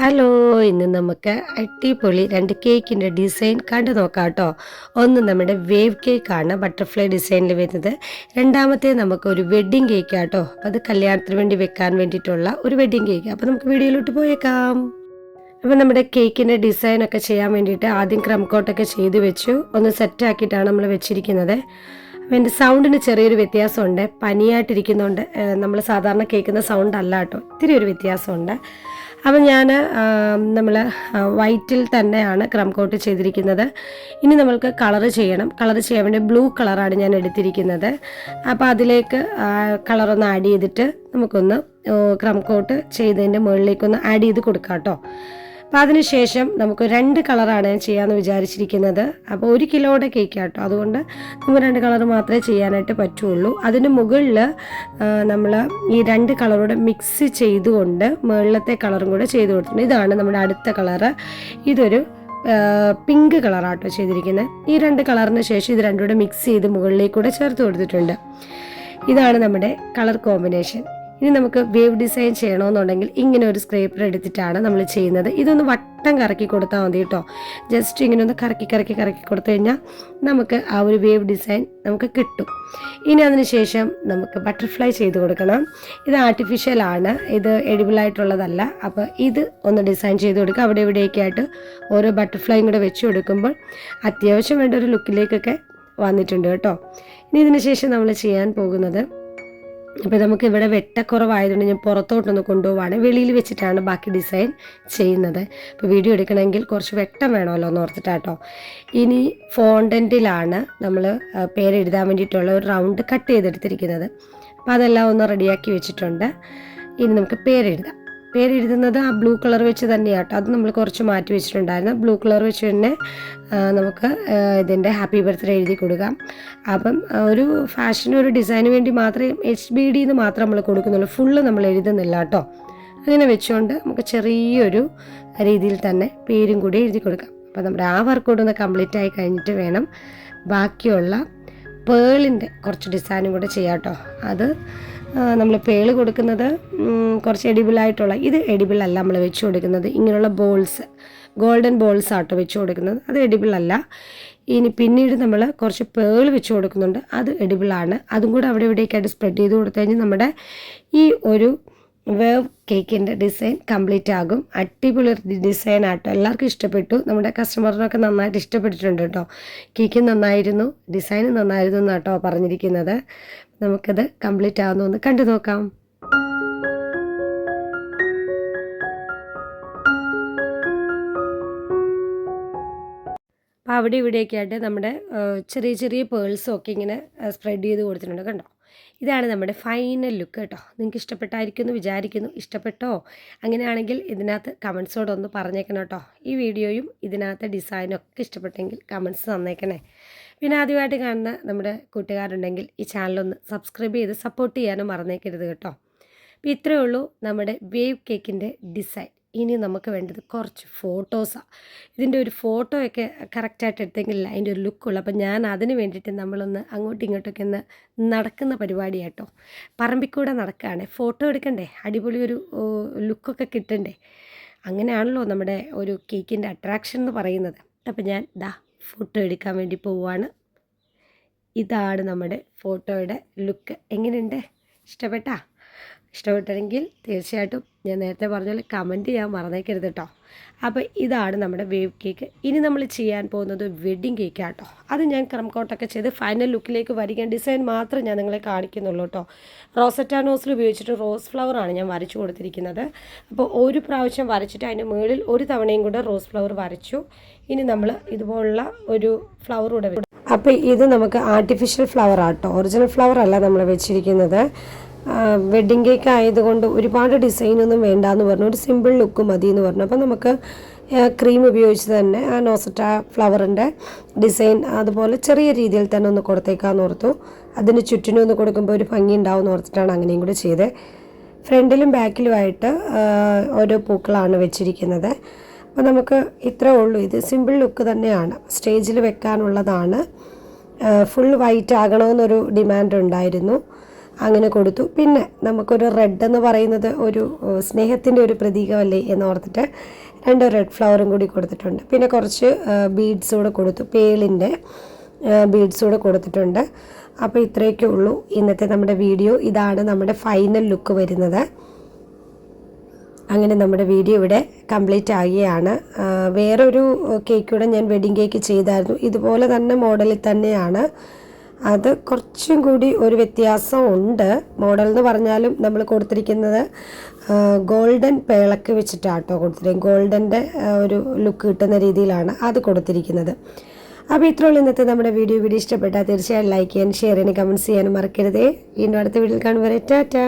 Hello ഇന്ന് നമുക്ക് അട്ടിപൊളി രണ്ട് കേക്കിന്റെ ഡിസൈൻ കണ്ടു നോക്കാം കേട്ടോ. ഒന്ന് നമ്മുടെ വേവ് കേക്കാണ് ബട്ടർഫ്ലൈ ഡിസൈനിൽ വരുന്നത്. രണ്ടാമത്തെ നമുക്ക് ഒരു വെഡ്ഡിങ് കേക്ക് കേട്ടോ അത് കല്യാണത്തിന് വേണ്ടി വെക്കാൻ വേണ്ടിയിട്ടുള്ള ഒരു വെഡ്ഡിങ് കേക്ക്. അപ്പോൾ നമുക്ക് വീഡിയോയിലോട്ട് പോയേക്കാം. അപ്പോൾ നമ്മുടെ കേക്കിന്റെ ഡിസൈൻ ഒക്കെ ചെയ്യാൻ വേണ്ടിയിട്ട് ആദ്യം ക്രം കോട്ടൊക്കെ ചെയ്ത് വെച്ചു. ഒന്ന് സെറ്റാക്കിയിട്ടാണ് നമ്മൾ വെച്ചിരിക്കുന്നത്. അപ്പോൾ എന്റെ സൗണ്ടിന് ചെറിയൊരു വ്യത്യാസമുണ്ട്. പനിയായിട്ടിരിക്കുന്നതുകൊണ്ട് നമ്മൾ സാധാരണ കേൾക്കുന്ന സൗണ്ട് അല്ല കേട്ടോ. ഇത്തിരി ഒരു വ്യത്യാസമുണ്ട്. അപ്പം ഞാൻ നമ്മൾ വൈറ്റിൽ തന്നെയാണ് ക്രം കോട്ട് ചെയ്തിരിക്കുന്നത്. ഇനി നമ്മൾക്ക് കളർ ചെയ്യണം. കളർ ചെയ്യാൻ വേണ്ടി ബ്ലൂ കളറാണ് ഞാൻ എടുത്തിരിക്കുന്നത്. അപ്പോൾ അതിലേക്ക് കളറൊന്ന് ആഡ് ചെയ്തിട്ട് നമുക്കൊന്ന് ക്രം കോട്ട് ചെയ്തതിന്റെ മുകളിലേക്കൊന്ന് ആഡ് ചെയ്ത് കൊടുക്കാം കേട്ടോ. അപ്പോൾ അതിനുശേഷം നമുക്ക് രണ്ട് കളറാണ് ചെയ്യാമെന്ന് വിചാരിച്ചിരിക്കുന്നത്. അപ്പോൾ ഒരു കിലോയുടെ കേക്ക് ആട്ടോ അതുകൊണ്ട് നമുക്ക് രണ്ട് കളർ മാത്രമേ ചെയ്യാനായിട്ട് പറ്റുള്ളൂ. അതിന് മുകളിൽ നമ്മൾ ഈ രണ്ട് കളറൂടെ മിക്സ് ചെയ്തുകൊണ്ട് മുകളിലത്തെ കളറും കൂടെ ചെയ്ത് കൊടുത്തിട്ടുണ്ട്. ഇതാണ് നമ്മുടെ അടുത്ത കളറ്. ഇതൊരു പിങ്ക് കളറാട്ടോ ചെയ്തിരിക്കുന്നത് ഈ രണ്ട് കളറിന് ശേഷം ഇത് രണ്ടും കൂടെ മിക്സ് ചെയ്ത് മുകളിലേക്കൂടെ ചേർത്ത് കൊടുത്തിട്ടുണ്ട്. ഇതാണ് നമ്മുടെ കളർ കോമ്പിനേഷൻ ഇനി നമുക്ക് വേവ് ഡിസൈൻ ചെയ്യണമെന്നുണ്ടെങ്കിൽ ഇങ്ങനെ ഒരു സ്ക്രേപ്പർ എടുത്തിട്ടാണ് നമ്മൾ ചെയ്യുന്നത്. ഇതൊന്ന് വട്ടം കറക്കി കൊടുത്താൽ മതി കേട്ടോ. ജസ്റ്റ് ഇങ്ങനെ ഒന്ന് കറക്കി കറക്കി കറക്കി കൊടുത്തു കഴിഞ്ഞാൽ നമുക്ക് ആ ഒരു വേവ് ഡിസൈൻ നമുക്ക് കിട്ടും. ഇനി അതിന് ശേഷം നമുക്ക് ബട്ടർഫ്ലൈ ചെയ്ത് കൊടുക്കണം. ഇത് ആർട്ടിഫിഷ്യൽ ആണ്. ഇത് എഡിബിളായിട്ടുള്ളതല്ല അപ്പോൾ ഇത് ഒന്ന് ഡിസൈൻ ചെയ്ത് കൊടുക്കുക. അവിടെ ഇവിടെയൊക്കെ ആയിട്ട് ഓരോ ബട്ടർഫ്ലൈയും കൂടെ വെച്ച് കൊടുക്കുമ്പോൾ അത്യാവശ്യം വേണ്ട ഒരു ലുക്കിലേക്കൊക്കെ വന്നിട്ടുണ്ട് കേട്ടോ. ഇനി ഇതിന് ശേഷം നമ്മൾ ചെയ്യാൻ പോകുന്നത് അപ്പോൾ നമുക്ക് ഇവിടെ വെട്ടക്കുറവായതുകൊണ്ട് ഞാൻ പുറത്തോട്ടൊന്ന് കൊണ്ടുപോവാണ്. വെളിയിൽ വെച്ചിട്ടാണ് ബാക്കി ഡിസൈൻ ചെയ്യുന്നത്. അപ്പോൾ വീഡിയോ എടുക്കണമെങ്കിൽ കുറച്ച് വെട്ടം വേണമല്ലോ എന്ന് ഓർത്തിട്ടാട്ടോ. ഇനി ഫോണ്ടന്റിലാണ് നമ്മൾ പേരെഴുതാൻ വേണ്ടിയിട്ടുള്ള ഒരു റൗണ്ട് കട്ട് ചെയ്തെടുത്തിരിക്കുന്നത്. അപ്പോൾ അതെല്ലാം ഒന്ന് റെഡിയാക്കി വെച്ചിട്ടുണ്ട്. ഇനി നമുക്ക് പേരെഴുതാം. പേരെഴുതുന്നത് ആ ബ്ലൂ കളർ വെച്ച് തന്നെയാണ് കേട്ടോ അത് നമ്മൾ കുറച്ച് മാറ്റി വെച്ചിട്ടുണ്ടായിരുന്നു. ബ്ലൂ കളർ വെച്ച് തന്നെ നമുക്ക് ഇതിന്റെ ഹാപ്പി ബർത്ത്ഡേ എഴുതി കൊടുക്കാം. അപ്പം ഒരു ഫാഷന് ഒരു ഡിസൈന് വേണ്ടി മാത്രമേ എച്ച് ബി ഡി എന്ന് മാത്രം നമ്മൾ കൊടുക്കുന്നുള്ളൂ. ഫുള്ള് നമ്മൾ എഴുതുന്നില്ല കേട്ടോ. അങ്ങനെ വെച്ചുകൊണ്ട് നമുക്ക് ചെറിയൊരു രീതിയിൽ തന്നെ പേരും കൂടി എഴുതി കൊടുക്കാം. അപ്പോൾ നമ്മുടെ ആ വർക്കൗട്ട് ഒന്ന് കംപ്ലീറ്റ് ആയി കഴിഞ്ഞിട്ട് വേണം ബാക്കിയുള്ള പേളിന്റെ കുറച്ച് ഡിസൈനും കൂടെ ചെയ്യാം കേട്ടോ. അത് നമ്മൾ പേൾ കൊടുക്കുന്നത് കുറച്ച് എഡിബിളായിട്ടുള്ള ഇത് എഡിബിൾ അല്ല നമ്മൾ വെച്ച് കൊടുക്കുന്നത്. ഇങ്ങനെയുള്ള ബോൾസ് ഗോൾഡൻ ബോൾസ് ആട്ടോ വെച്ച് കൊടുക്കുന്നത്. അത് എഡിബിൾ അല്ല. ഇനി പിന്നീട് നമ്മൾ കുറച്ച് പേൾ വെച്ച് കൊടുക്കുന്നുണ്ട്. അത് എഡിബിളാണ് അതും കൂടെ അവിടെ ഇവിടേക്കായിട്ട് സ്പ്രെഡ് ചെയ്ത് കൊടുത്തു കഴിഞ്ഞാൽ നമ്മുടെ ഈ ഒരു വേവ് കേക്കിന്റെ ഡിസൈൻ കംപ്ലീറ്റ് ആകും. അടിപൊളി ഡിസൈൻ ആട്ടോ. എല്ലാവർക്കും ഇഷ്ടപ്പെട്ടു. നമ്മുടെ കസ്റ്റമറിനൊക്കെ നന്നായിട്ട് ഇഷ്ടപ്പെട്ടിട്ടുണ്ട് കേട്ടോ. കേക്ക് നന്നായിരുന്നു ഡിസൈൻ നന്നായിരുന്നു എന്നാട്ടോ പറഞ്ഞിരിക്കുന്നത്. നമുക്കത് കംപ്ലീറ്റ് ആകുന്നു ഒന്ന് കണ്ടു നോക്കാം. അപ്പോൾ അവിടെ ഇവിടെയൊക്കെ ആയിട്ട് നമ്മുടെ ചെറിയ ചെറിയ പേൾസും ഒക്കെ ഇങ്ങനെ സ്പ്രെഡ് ചെയ്ത് കൊടുത്തിട്ടുണ്ട് കണ്ടോ? ഇതാണ് നമ്മുടെ ഫൈനൽ ലുക്ക് കേട്ടോ. നിങ്ങൾക്ക് ഇഷ്ടപ്പെട്ടായിരിക്കും എന്ന് വിചാരിക്കുന്നു ഇഷ്ടപ്പെട്ടോ? അങ്ങനെയാണെങ്കിൽ ഇതിനകത്ത് കമൻസോടൊന്ന് പറഞ്ഞേക്കണം കേട്ടോ. ഈ വീഡിയോയും ഇതിനകത്ത് ഡിസൈനും ഒക്കെ ഇഷ്ടപ്പെട്ടെങ്കിൽ കമൻസ് തന്നേക്കണേ. പിന്നെ ആദ്യമായിട്ട് കാണുന്ന നമ്മുടെ കൂട്ടുകാരുണ്ടെങ്കിൽ ഈ ചാനലൊന്ന് സബ്സ്ക്രൈബ് ചെയ്ത് സപ്പോർട്ട് ചെയ്യാനും മറന്നേക്കരുത് കേട്ടോ. അപ്പോൾ ഇത്രയേ ഉള്ളൂ നമ്മുടെ വേവ് കേക്കിന്റെ ഡിസൈൻ ഇനി നമുക്ക് വേണ്ടത് കുറച്ച് ഫോട്ടോസാണ് ഇതിന്റെ ഒരു ഫോട്ടോയൊക്കെ കറക്റ്റായിട്ട് എടുത്തെങ്കിൽ അതിന്റെ ഒരു ലുക്കുള്ളൂ അപ്പം ഞാൻ അതിന് വേണ്ടിയിട്ട് നമ്മളൊന്ന് അങ്ങോട്ടും ഇങ്ങോട്ടൊക്കെ ഒന്ന് നടക്കുന്ന പരിപാടി കേട്ടോ പറമ്പിക്കൂടെ നടക്കുകയാണ് ഫോട്ടോ എടുക്കണ്ടേ? അടിപൊളി ഒരു ലുക്കൊക്കെ കിട്ടണ്ടേ? അങ്ങനെയാണല്ലോ നമ്മുടെ ഒരു കേക്കിന്റെ അട്രാക്ഷൻ എന്ന് പറയുന്നത്. അപ്പം ഞാൻ ദാ ഫോട്ടോ എടുക്കാൻ വേണ്ടി പോവുകയാണ് ഇതാണ് നമ്മുടെ ഫോട്ടോയുടെ ലുക്ക് എങ്ങനെയുണ്ട്? ഇഷ്ടപ്പെട്ടാ? ഇഷ്ടപ്പെട്ടെങ്കിൽ തീർച്ചയായിട്ടും ഞാൻ നേരത്തെ പറഞ്ഞ പോലെ കമന്റ് ചെയ്യാൻ മറന്നേക്കരുത് കേട്ടോ. അപ്പോൾ ഇതാണ് നമ്മുടെ വേവ് കേക്ക് ഇനി നമ്മൾ ചെയ്യാൻ പോകുന്നത് വെഡ്ഡിങ് കേക്ക് കേട്ടോ അത് ഞാൻ ക്രംകോട്ടൊക്കെ ചെയ്ത് ഫൈനൽ ലുക്കിലേക്ക് വരികയും ഡിസൈൻ മാത്രം ഞാൻ നിങ്ങളെ കാണിക്കുന്നുള്ളൂ കേട്ടോ. റോസറ്റാനോസിൽ ഉപയോഗിച്ചിട്ട് റോസ് ഫ്ലവറാണ് ഞാൻ വരച്ചു കൊടുത്തിരിക്കുന്നത്. അപ്പോൾ ഒരു പ്രാവശ്യം വരച്ചിട്ട് അതിന്റെ മുകളിൽ ഒരു തവണയും കൂടെ റോസ് ഫ്ലവർ വരച്ചു. ഇനി നമ്മൾ ഇതുപോലുള്ള ഒരു ഫ്ലവർ കൂടെ അപ്പോൾ ഇത് നമുക്ക് ആർട്ടിഫിഷ്യൽ ഫ്ലവർ ആട്ടോ. ഒറിജിനൽ ഫ്ലവർ അല്ല നമ്മൾ വെച്ചിരിക്കുന്നത്. വെഡ്ഡിങ് കേക്ക് ആയതുകൊണ്ട് ഒരുപാട് ഡിസൈനൊന്നും വേണ്ട എന്ന് പറഞ്ഞു. ഒരു സിമ്പിൾ ലുക്ക് മതി എന്ന് പറഞ്ഞു. അപ്പോൾ നമുക്ക് ക്രീം ഉപയോഗിച്ച് തന്നെ ആ നോസറ്റ ഫ്ലവറിന്റെ ഡിസൈൻ അതുപോലെ ചെറിയ രീതിയിൽ തന്നെ ഒന്ന് കൊടുത്തേക്കാന്ന് ഓർത്തു. അതിന് ചുറ്റിനും ഒന്ന് കൊടുക്കുമ്പോൾ ഒരു ഭംഗി ഉണ്ടാവും എന്ന് ഓർത്തിട്ടാണ് അങ്ങനെയും കൂടി ചെയ്തത് ഫ്രണ്ടിലും ബാക്കിലുമായിട്ട് ഓരോ പൂക്കളാണ് വെച്ചിരിക്കുന്നത്. അപ്പോൾ നമുക്ക് ഇത്രേ ഉള്ളൂ. ഇത് സിമ്പിൾ ലുക്ക് തന്നെയാണ്. സ്റ്റേജിൽ വെക്കാനുള്ളതാണ്. ഫുൾ വൈറ്റ് ആകണമെന്നൊരു ഡിമാൻഡ് ഉണ്ടായിരുന്നു. അങ്ങനെ കൊടുത്തു. പിന്നെ നമുക്കൊരു റെഡ് എന്ന് പറയുന്നത് ഒരു സ്നേഹത്തിന്റെ ഒരു പ്രതീകമല്ലേ എന്ന് ഓർത്തിട്ട് രണ്ട് റെഡ് ഫ്ലവറും കൂടി കൊടുത്തിട്ടുണ്ട്. പിന്നെ കുറച്ച് ബീഡ്സ് കൂടെ കൊടുത്തു. പേളിന്റെ ബീഡ്സ് കൂടെ കൊടുത്തിട്ടുണ്ട്. അപ്പോൾ ഇത്രയൊക്കെ ഉള്ളൂ. ഇന്നത്തെ നമ്മുടെ വീഡിയോ. ഇതാണ് നമ്മുടെ ഫൈനൽ ലുക്ക് വരുന്നത്. അങ്ങനെ നമ്മുടെ വീഡിയോ ഇവിടെ കംപ്ലീറ്റ് ആകുകയാണ് വേറൊരു കേക്ക് കൂടെ ഞാൻ വെഡിങ് കേക്ക് ചെയ്തായിരുന്നു. ഇതുപോലെ തന്നെ മോഡലിൽ തന്നെയാണ്. അത് കുറച്ചും കൂടി ഒരു വ്യത്യാസം ഉണ്ട്. മോഡൽ എന്ന് പറഞ്ഞാലും നമ്മൾ കൊടുത്തിരിക്കുന്നത് ഗോൾഡൻ പേളക്ക് വെച്ചിട്ടാണ് കേട്ടോ കൊടുത്തിരിക്കുന്നത് ഗോൾഡന്റെ ഒരു ലുക്ക് കിട്ടുന്ന രീതിയിലാണ് അത് കൊടുത്തിരിക്കുന്നത്. അപ്പോൾ ഇത്രയുള്ള ഇന്നത്തെ നമ്മുടെ വീഡിയോ. വീഡിയോ ഇഷ്ടപ്പെട്ടാൽ തീർച്ചയായും ലൈക്ക് ചെയ്യാൻ ഷെയർ ചെയ്യാനും കമന്റ്സ് ചെയ്യാനും മറക്കരുതേ. വീണ്ടും അടുത്ത വീഡിയോയിൽ കാണുവരെ ടാറ്റാ.